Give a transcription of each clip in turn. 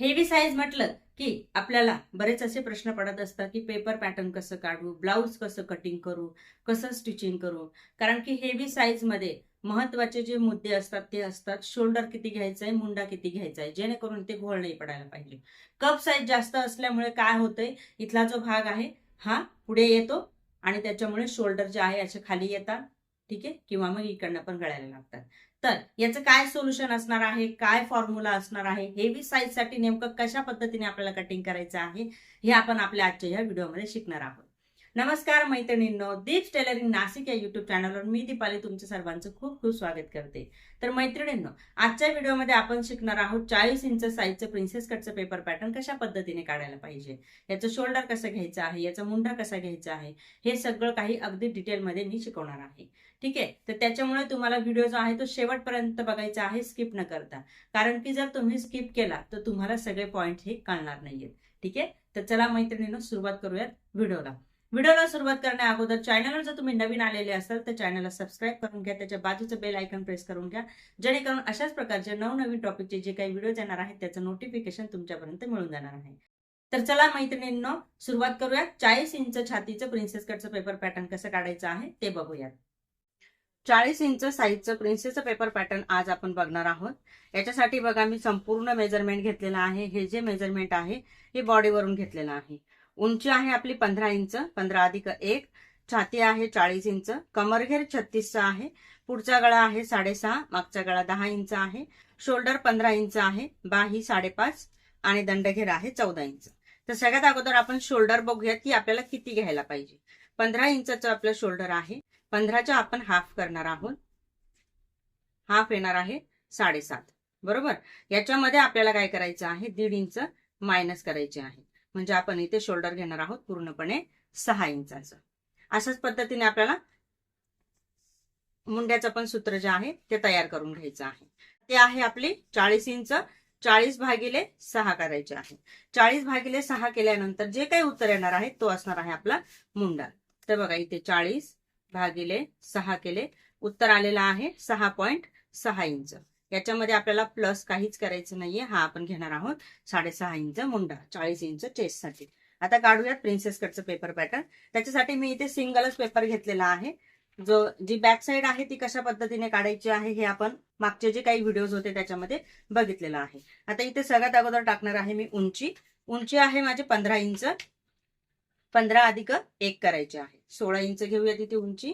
Heavy size म्हटलं की आपल्याला बरेच असे प्रश्न पडत असतात की पेपर पॅटर्न कसं काढू ब्लाऊज कसं कटिंग करू कसं स्टिचिंग करू? कारण की हेवी साईजमध्ये महत्त्वाचे जे मुद्दे असतात ते असतात शोल्डर किती घ्यायचं आहे मुंडा किती घ्यायचा आहे जेणेकरून ते घोळ नाही पडायला पाहिजे. कप साईज जास्त असल्यामुळे काय होतंय इथला जो भाग आहे हा पुढे येतो आणि त्याच्यामुळे शोल्डर जे आहे असे खाली येतात. ठीक आहे? किंवा मग इकडनं पण गळायला लागतात. तर याचं काय सोल्युशन असणार आहे? काय फॉर्म्युला असणार आहे? हेवी साईजसाठी नेमकं कशा पद्धतीने आपल्याला कटिंग करायचं आहे? हे आपण आपल्या आजच्या या व्हिडिओमध्ये शिकणार आहोत. नमस्कार मैत्रिणींनो दीप टेलरिंग नाशिक या युट्यूब चॅनलवर मी दीपाली तुमच्या सर्वांचं खूप खूप स्वागत करते. तर मैत्रिणींनो आजच्या व्हिडिओमध्ये आपण शिकणार आहोत चाळीस इंच साईजचं प्रिन्सेस कटचं पेपर पॅटर्न कशा पद्धतीने काढायला पाहिजे? याचं शोल्डर कसं घ्यायचं आहे? याचा मुंडा कसा घ्यायचा आहे? हे सगळं काही अगदी डिटेलमध्ये मी शिकवणार आहे. ठीक आहे? तर त्याच्यामुळे तुम्हाला व्हिडिओ जो आहे तो शेवटपर्यंत बघायचा आहे स्किप न करता. कारण की जर तुम्ही स्किप केला तर तुम्हाला सगळे पॉईंट हे कळणार नाहीयेत. ठीक आहे? तर चला मैत्रिणींनो सुरुवात करूयात व्हिडिओला व्हिडिओला सुरुवात करण्या अगोदर चॅनलवर जर तुम्ही नवीन आलेले असाल तर चॅनलला सबस्क्राईब करून घ्या त्याच्या बाजूचं बेल आयकन प्रेस करून घ्या जेणेकरून अशाच प्रकारचे नवनवीन टॉपिकचे जे काही व्हिडिओ येणार आहेत त्याचं नोटिफिकेशन तुमच्यापर्यंत मिळून जाणार आहे. तर चला मैत्रिणींनो सुरुवात करूया. चाळीस इंच छातीचं प्रिन्सेस कटचं पेपर पॅटर्न कसं काढायचं आहे ते बघूयात. चाळीस इंच साईजचं प्रिन्सेसचं पेपर पॅटर्न आज आपण बघणार आहोत. याच्यासाठी बघा मी संपूर्ण मेजरमेंट घेतलेलं आहे. हे जे मेजरमेंट आहे हे बॉडीवरून घेतलेलं आहे. उंची आहे आपली पंधरा इंच पंधरा अधिक एक. छाती आहे चाळीस इंच. कमरघेर छत्तीसचा आहे. पुढचा गळा आहे साडेसहा मागचा गळा दहा इंच आहे. शोल्डर पंधरा इंच आहे बाही साडेपाच आणि दंडघेर आहे चौदा इंच. तर सगळ्यात अगोदर आपण शोल्डर बघूयात की आपल्याला किती घ्यायला पाहिजे. पंधरा इंचाचं आपलं शोल्डर आहे. पंधराच्या आपण हाफ करणार आहोत. हाफ येणार आहे साडेसात. बरोबर? याच्यामध्ये आपल्याला काय करायचं आहे? दीड इंच मायनस करायचे आहे. म्हणजे आपण इथे शोल्डर घेणार आहोत पूर्णपणे सहा इंचाचं. अशाच पद्धतीने आपल्याला मुंड्याचं पण सूत्र जे आहे ते तयार करून घ्यायचं आहे. ते आहे आपली चाळीस इंच चाळीस भागिले सहा करायचे आहे. चाळीस भागिले सहा केल्यानंतर जे काही उत्तर येणार आहे तो असणार आहे आपला मुंडा. तर बघा इथे चाळीस भागिले सहा केले. उत्तर आलेलं आहे सहा पॉइंट सहा इंच. याच्यामध्ये आपल्याला प्लस काहीच करायचं नाहीये. हा आपण घेणार आहोत साडेसहा इंच मुंडा चाळीस इंच चेस्टसाठी आता काढूयात प्रिन्सेस कटचं पेपर पॅटर्न त्याच्यासाठी मी इथे सिंगलच पेपर घेतलेला आहे. जो जी बॅक साईड आहे ती कशा पद्धतीने काढायची आहे हे आपण मागचे जे काही व्हिडिओज होते त्याच्यामध्ये बघितलेलं आहे. आता इथे सगळ्यात अगोदर टाकणार आहे मी उंची. उंची आहे माझी पंधरा इंच. पंधरा अधिक एक करायची आहे. सोळा इंच घेऊया तिथे उंची.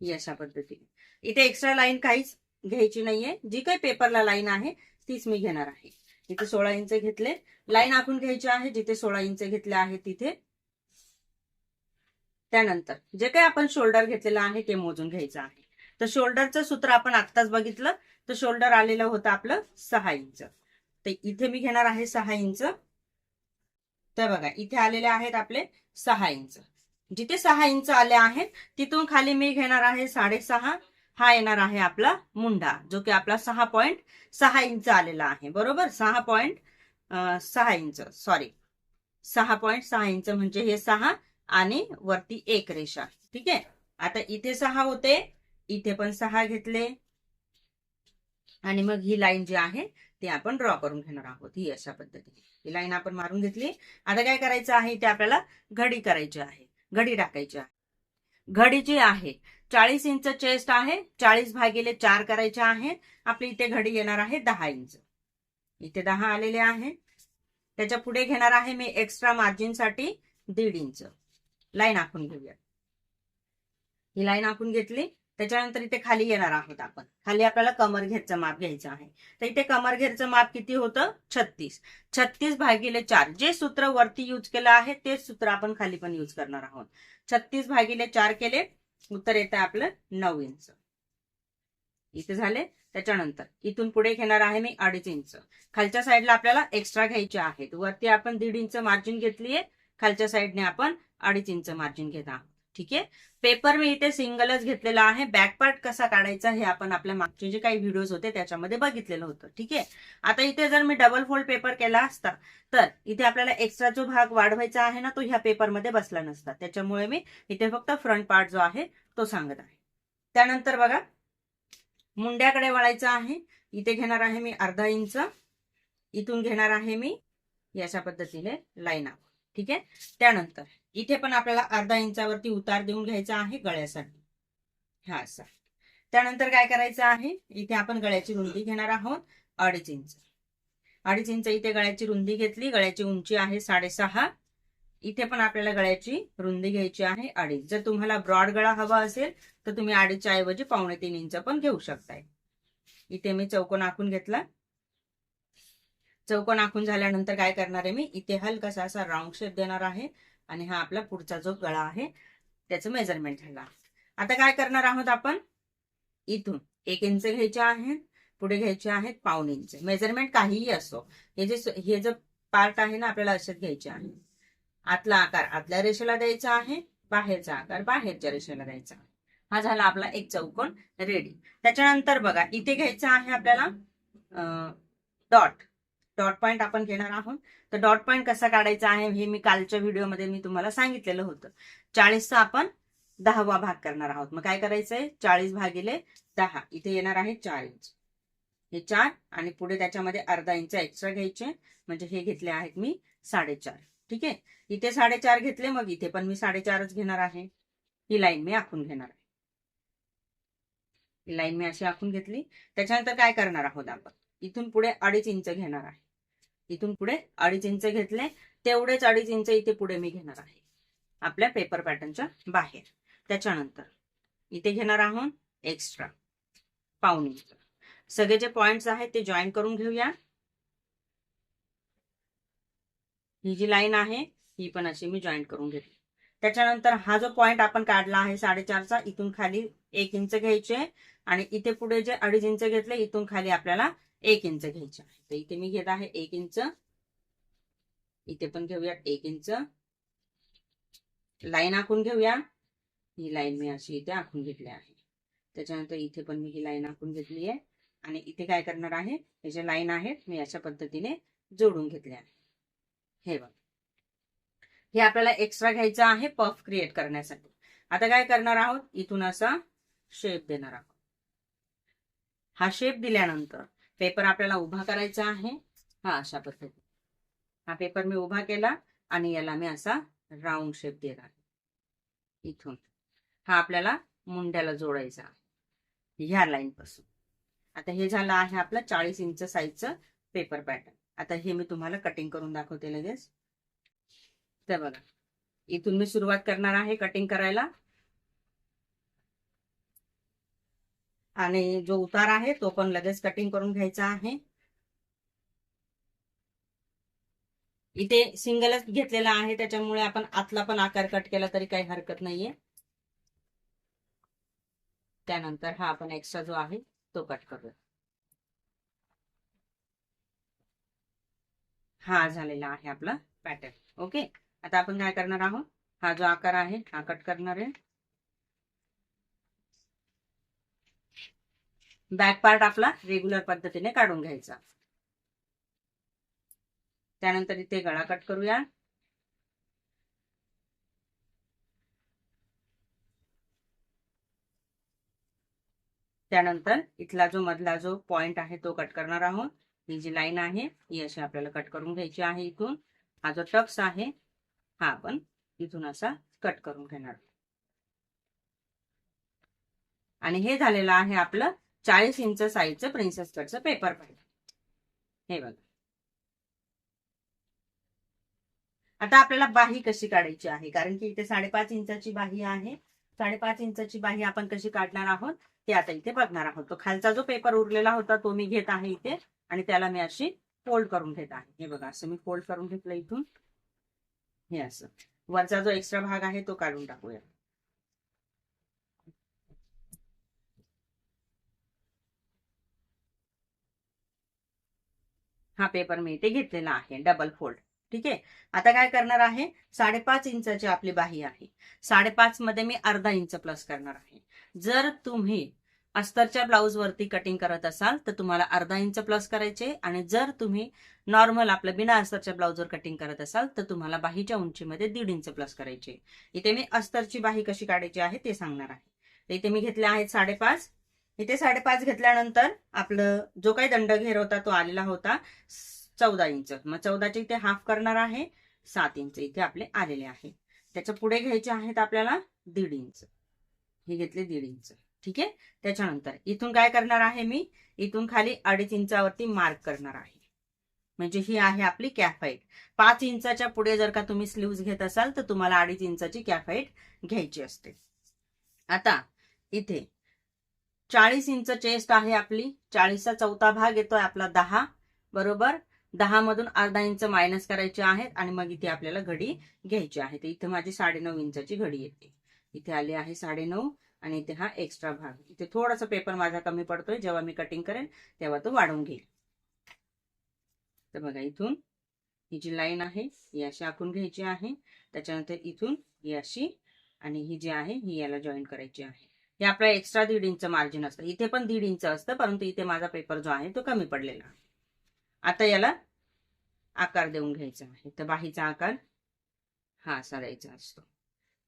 अशा पद्धतीने. इथे एक्स्ट्रा लाईन काहीच घ्यायची नाहीये. जी काही पेपरला लाईन आहे तीच मी घेणार आहे. इथे सोळा इंच घेतले. लाईन आखून घ्यायची आहे जिथे सोळा इंच घेतले आहे तिथे. त्यानंतर जे काही आपण शोल्डर घेतलेलं आहे ते मोजून घ्यायचं आहे. तर शोल्डरचं सूत्र आपण आत्ताच बघितलं. तर शोल्डर आलेलं होतं आपलं सहा इंच. तर इथे मी घेणार आहे सहा इंच. तर बघा इथे आलेले आहेत आपले सहा इंच. जिथे सहा इंच आले आहेत तिथून खाली मी घेणार आहे साडेसहा. हा येणार आहे आपला मुंडा जो की आपला सहा पॉइंट सहा इंच आलेला आहे. बरोबर? सहा पॉइंट सहा इंच. सॉरी सहा पॉइंट सहा इंच म्हणजे हे सहा आणि वरती एक रेषा. ठीक आहे? आता इथे सहा होते. इथे पण सहा घेतले. आणि मग ही लाईन जी आहे ती आपण ड्रॉ करून घेणार आहोत. ही अशा पद्धतीने. ही लाईन आपण मारून घेतली. आता काय करायचं आहे? ते आपल्याला घडी करायची आहे. घडी टाकायची आहे. घडी जी आहे चाळीस इंच चेस्ट आहे चाळीस भागिले चार करायचे आहे आपली इथे घडी येणार आहे दहा इंच. इथे दहा आलेले आहे. त्याच्या पुढे घेणार आहे मी एक्स्ट्रा मार्जिनसाठी दीड इंच. लाईन आखून घेऊया. ही लाईन आखून घेतली त्याच्यानंतर इथे खाली येणार आहोत आपण. खाली आपल्याला कमर घेरचं माप घ्यायचं आहे. तर इथे कमर घेरचं माप किती होतं? छत्तीस. छत्तीस भागिले चार. जे सूत्र वरती यूज केलं आहे तेच सूत्र आपण खाली पण यूज करणार आहोत. छत्तीस भागिले चार केले. उत्तर येतं आपलं नऊ इंच. इथे झाले. त्याच्यानंतर इथून पुढे घेणार आहे मी अडीच इंच. खालच्या साईडला आपल्याला एक्स्ट्रा घ्यायचे आहेत. वरती आपण दीड इंच मार्जिन घेतलीये. खालच्या साईडने आपण अडीच इंच मार्जिन घेत आहोत. ठीक आहे? पेपर मी इथे सिंगलच घेतलेला आहे. बॅक पार्ट कसा काढायचा हे आपण आपल्या मागचे जे काही व्हिडिओज होते त्याच्यामध्ये बघितलेलं होतं. ठीक आहे? आता इथे जर मी डबल फोल्ड पेपर केला असता तर इथे आपल्याला एक्स्ट्रा जो भाग वाढवायचा आहे ना तो ह्या पेपरमध्ये बसला नसता. त्याच्यामुळे मी इथे फक्त फ्रंट पार्ट जो आहे तो सांगत आहे. त्यानंतर बघा मुंड्याकडे वळायचं आहे. इथे घेणार आहे मी अर्धा इंच. इथून घेणार आहे मी याच्या पद्धतीने लाईन आखून ठीक आहे? त्यानंतर इथे पण आपल्याला अर्धा इंचावरती उतार देऊन घ्यायचा आहे गळ्यासाठी. हा असा. त्यानंतर काय करायचं आहे? इथे आपण गळ्याची रुंदी घेणार आहोत अडीच इंच. अडीच इंच इथे गळ्याची रुंदी घेतली गळ्याची उंची आहे साडेसहा. इथे पण आपल्याला गळ्याची रुंदी घ्यायची आहे अडीच. जर तुम्हाला ब्रॉड गळा हवा असेल तर तुम्ही अडीचच्या ऐवजी पावणे तीन इंच पण घेऊ शकताय. इथे मी चौकोन आखून घेतला. चौकोन आखून झाल्यानंतर काय करणार आहे मी? इथे हलकासा असा राऊंड शेप देणार आहे आणि हा आपला पुढचा जो गळा आहे त्याचं मेजरमेंट झाला आता काय करणार आहोत आपण? इथून एक इंच घ्यायचे आहेत पुढे घ्यायचे आहेत पाऊन इंच मेजरमेंट काहीही असो. हे जे हे जे पार्ट आहे ना आपल्याला असेच घ्यायचे आहे. आतला आकार आतल्या रेषेला द्यायचा आहे बाहेरचा आकार बाहेरच्या रेषेला द्यायचा आहे. हा झाला आपला एक चौकोन रेडी त्याच्यानंतर बघा इथे घ्यायचा आहे आपल्याला डॉट डॉट पॉईंट आपण घेणार आहोत. तर डॉट पॉईंट कसा काढायचा आहे हे मी कालच्या व्हिडिओमध्ये मी तुम्हाला सांगितलेलं होतं. चाळीसचा आपण दहावा भाग करणार आहोत. मग काय करायचंय? चाळीस भागिले दहा. इथे येणार आहे चार इंच हे चार आणि पुढे त्याच्यामध्ये अर्धा इंच एक्स्ट्रा घ्यायचे. म्हणजे हे घेतले आहेत मी साडेचार. ठीक आहे? इथे साडेचार घेतले मग इथे पण मी साडेचारच घेणार आहे. ही लाईन मी आखून घेणार आहे. ही लाईन मी अशी आखून घेतली. त्याच्यानंतर काय करणार आहोत आपण? इथून पुढे अडीच इंच घेणार आहे. इथून पुढे अडीच इंच घेतले तेवढेच अडीच इंच इथे पुढे मी घेणार आहे. आपल्या पेपर पॅटर्नच्या बाहेर. त्याच्यानंतर इथे घेणार आहोत एक्स्ट्रा पाऊन इंच. सगळे जे पॉइंट्स आहेत ते जॉईन करून घेऊया. ही जी लाईन आहे ही पण अशी मी जॉईन करून घेतली त्याच्यानंतर हा जो पॉइंट आपण काढला आहे साडेचारचा इथून खाली एक इंच घ्यायचे आणि इथे पुढे जे अडीच इंच घेतले इथून खाली आपल्याला एक इंच घ्यायची आहे. तर इथे मी घेत आहे एक इंच. इथे पण घेऊया एक इंच. लाईन आखून घेऊया. ही लाईन मी अशी इथे आखून घेतली आहे. त्याच्यानंतर इथे पण मी ही लाईन आखून घेतली आहे. आणि इथे काय करणार आहे? हे जे लाईन आहेत मी अशा पद्धतीने जोडून घेतले आहे. हे बघ. हे आपल्याला एक्स्ट्रा घ्यायचं आहे पफ क्रिएट करण्यासाठी. आता काय करणार आहोत? इथून असा शेप देणार आहोत. हा शेप दिल्यानंतर पेपर आपल्याला उभा करायचा आहे. हा अशा पद्धती हा पेपर मी उभा केला आणि याला मी असा राऊंड शेप देणार इथून. हा आपल्याला मुंड्याला जोडायचा ह्या लाईन पासून. आता हे झालं आहे आपलं चाळीस इंच साईजचं पेपर पॅटर्न आता हे मी तुम्हाला कटिंग करून दाखवते लगेच. तर बघा. इथून मी सुरुवात करणार आहे कटिंग करायला. आणि जो उतार आहे तो पण लगेच कटिंग करून घ्यायचा आहे. इथे सिंगलच घेतलेला आहे त्याच्यामुळे आपण आतला पण आकार कट केला तरी काही हरकत नाहीये. त्यानंतर हा आपण एक्स्ट्रा जो आहे तो कट करूया. हा झालेला आहे आपला पॅटर्न ओके आता आपण काय करणार आहोत? हा जो आकार आहे हा कट करणार आहे. बॅक पार्ट आपला रेग्युलर पद्धतीने काढून घ्यायचा. त्यानंतर इथे गळा कट करूया. त्यानंतर इथला जो मधला जो पॉइंट आहे तो कट करणार आहोत. ही जी लाईन आहे ही अशी आपल्याला कट करून घ्यायची आहे इथून. हा जो टक्स आहे हा आपण इथून असा कट करून घेणार. आणि हे झालेलं आहे आपलं चाळीस इंच साईजचं प्रिन्सेस कटचं पेपर पाहिजे हे बघा. आता आपल्याला बाही कशी काढायची आहे? कारण की इथे साडेपाच इंचाची बाही आहे. साडेपाच इंचाची बाही आपण कशी काढणार आहोत? ते आता इथे बघणार आहोत. तो खालचा जो पेपर उरलेला होता तो मी घेत आहे इथे आणि त्याला मी अशी फोल्ड करून घेत आहे. हे बघा असं मी फोल्ड करून घेतलं इथून. हे असं. वरचा जो एक्स्ट्रा भाग आहे तो काढून टाकूया. हा पेपर मी इथे घेतलेला आहे डबल फोल्ड ठीक आहे? आता काय करणार आहे? साडेपाच इंचाची आपली बाही आहे. साडेपाच मध्ये मी अर्धा इंच प्लस करणार आहे. जर तुम्ही अस्तरच्या ब्लाऊज वरती कटिंग करत असाल तर तुम्हाला अर्धा इंच प्लस करायचे आणि जर तुम्ही नॉर्मल आपलं बिना अस्तरच्या ब्लाऊजवर कटिंग करत असाल तर तुम्हाला बाहीच्या उंचीमध्ये दीड इंच प्लस करायचे इथे मी अस्तरची बाही कशी काढायची आहे ते सांगणार आहे. इथे मी घेतले आहेत साडेपाच. इथे साडेपाच घेतल्यानंतर आपलं जो काही दंड घेर होता तो आलेला होता चौदा इंच. मग चौदाचे इथे हाफ करणार आहे सात इंच इथे आपले आलेले आहे. त्याच्या पुढे घ्यायचे आहेत आपल्याला दीड इंच. हे घेतले दीड इंच. ठीक आहे? त्याच्यानंतर इथून काय करणार आहे मी? इथून खाली अडीच इंचावरती मार्क करणार आहे. म्हणजे ही आहे आपली कॅफाईट पाच इंचाच्या पुढे जर का तुम्ही स्लीव्ज घेत असाल तर तुम्हाला अडीच इंचाची कॅफाईट घ्यायची असते. आता इथे चाळीस इंच चेस्ट आहे आपली. चाळीसचा चौथा भाग येतोय आपला दहा. बरोबर? दहा मधून अर्धा इंच मायनस करायचे आहेत आणि मग इथे आपल्याला घडी घ्यायची आहे. तर इथे माझी साडेनऊ इंचाची घडी येते. इथे आली आहे साडेनऊ आणि इथे हा एक्स्ट्रा भाग. इथे थोडासा पेपर माझा कमी पडतोय. जेव्हा मी कटिंग करेन तेव्हा तो वाढवून घेईल. तर बघा इथून ही जी लाईन आहे ही अशी आखून घ्यायची आहे. त्याच्यानंतर इथून ही अशी आणि ही जी आहे ही याला जॉईन करायची आहे. हे आपला एक्स्ट्रा दीड इंच मार्जिन असतं. इथे पण दीड इंच असतं परंतु इथे माझा पेपर जो आहे तो कमी पडलेला. आहे आता याला आकार देऊन घ्यायचा आहे. तर बाहीचा आकार हा असा द्यायचा असतो.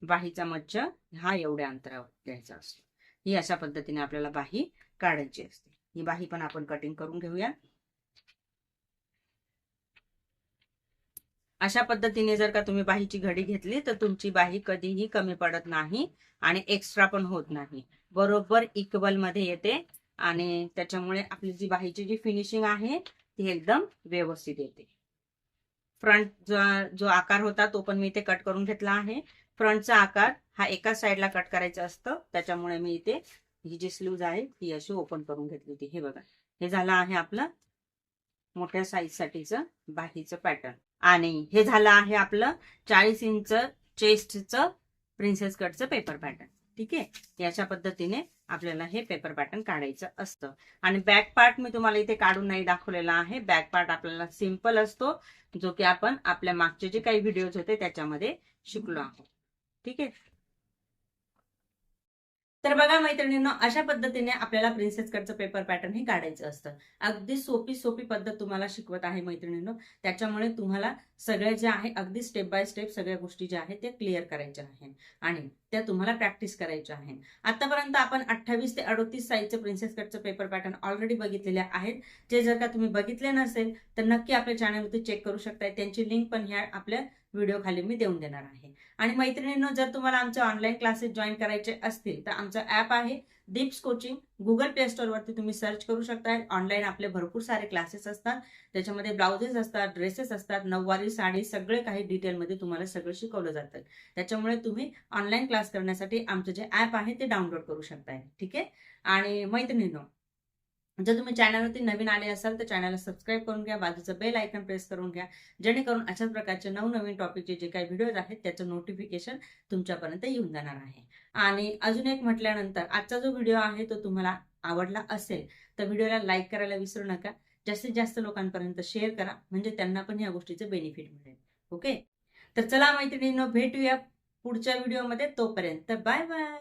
बाहीचा मच्छ हा एवढ्या अंतरावर द्यायचा असतो. ही अशा पद्धतीने आपल्याला बाही काढायची असते. ही बाही पण आपण कटिंग करून घेऊया. अशा पद्धतीने जर का तुम्ही बाहीची घडी घेतली तर तुमची बाही कधीही कमी पडत नाही आणि एक्स्ट्रा पण होत नाही. बरोबर इक्वलमध्ये येते आणि त्याच्यामुळे आपली जी बाहीची जी फिनिशिंग आहे ती एकदम व्यवस्थित येते. फ्रंट जो जो आकार होता तो पण मी इथे कट करून घेतला आहे. फ्रंटचा आकार हा एका साईडला कट करायचा असतं. त्याच्यामुळे मी इथे ही जी स्लीव्ज आहे ती अशी ओपन करून घेतली होती. हे बघा. हे झालं आहे आपलं मोठ्या साईजसाठीचं बाहीचं पॅटर्न आणि हे झालं आहे आपलं चाळीस इंच चेस्टचं प्रिन्सेस कटचं पेपर पॅटर्न ठीक आहे? अशा पद्धतीने आपल्याला हे पेपर पॅटर्न काढायचं असतं. आणि बॅक पार्ट मी तुम्हाला इथे काढून नाही दाखवलेला आहे. बॅक पार्ट आपल्याला सिंपल असतो जो की आपण आपल्या मागचे जे काही व्हिडिओज होते त्याच्यामध्ये शिकलो आहोत. ठीक आहे? तर बघा मैत्रिणींनो अशा पद्धतीने आपल्याला प्रिन्सेस कटचं पेपर पॅटर्न हे काढायचं असतं. अगदी सोपी सोपी पद्धत तुम्हाला शिकवत आहे मैत्रिणींनो. त्याच्यामुळे तुम्हाला सगळे जे आहे अगदी स्टेप बाय स्टेप सगळ्या गोष्टी ज्या आहेत त्या क्लिअर करायच्या आहेत. आणि त्या तुम्हाला प्रॅक्टिस करायच्या आहेत. आतापर्यंत आपण अठ्ठावीस ते अडोतीस साईजचे प्रिन्सेस कटचं पेपर पॅटर्न ऑलरेडी बघितलेले आहेत. जे जर का तुम्ही बघितले नसेल तर नक्की आपल्या चॅनलवरती चेक करू शकताय. त्यांची लिंक पण ह्या आपल्या व्हिडिओ खाली मी देऊन देणार आहे. आणि मैत्रिणींनो जर तुम्हाला आमचे ऑनलाईन क्लासेस जॉईन करायचे असतील तर आमचं ॲप आहे दीप्स कोचिंग गुगल प्ले स्टोअरवरती तुम्ही सर्च करू शकताय. ऑनलाईन आपले भरपूर सारे क्लासेस असतात. त्याच्यामध्ये ब्लाउजेस असतात ड्रेसेस असतात नऊवारी साडी सगळे काही डिटेलमध्ये तुम्हाला सगळं शिकवलं जातं. त्याच्यामुळे तुम्ही ऑनलाईन क्लास करण्यासाठी आमचं जे ॲप आहे ते डाउनलोड करू शकताय. ठीक आहे? आणि मैत्रिणींनो जर तुम्ही चॅनलवरती नवीन आले असाल तर चॅनलला सबस्क्राईब करून घ्या बाजूचं बेल आयकन प्रेस करून घ्या जेणेकरून अशाच प्रकारचे नवनवीन टॉपिकचे जे काही व्हिडिओज आहेत त्याचं नोटिफिकेशन तुमच्यापर्यंत येऊन जाणार आहे. आणि अजून एक म्हटल्यानंतर आजचा जो व्हिडिओ आहे तो तुम्हाला आवडला असेल तर व्हिडिओला लाईक करायला विसरू नका. जास्तीत जास्त लोकांपर्यंत शेअर करा म्हणजे त्यांना पण या गोष्टीचं बेनिफिट मिळेल. ओके तर चला मैत्रिणींनो भेटूया पुढच्या व्हिडिओमध्ये तोपर्यंत बाय बाय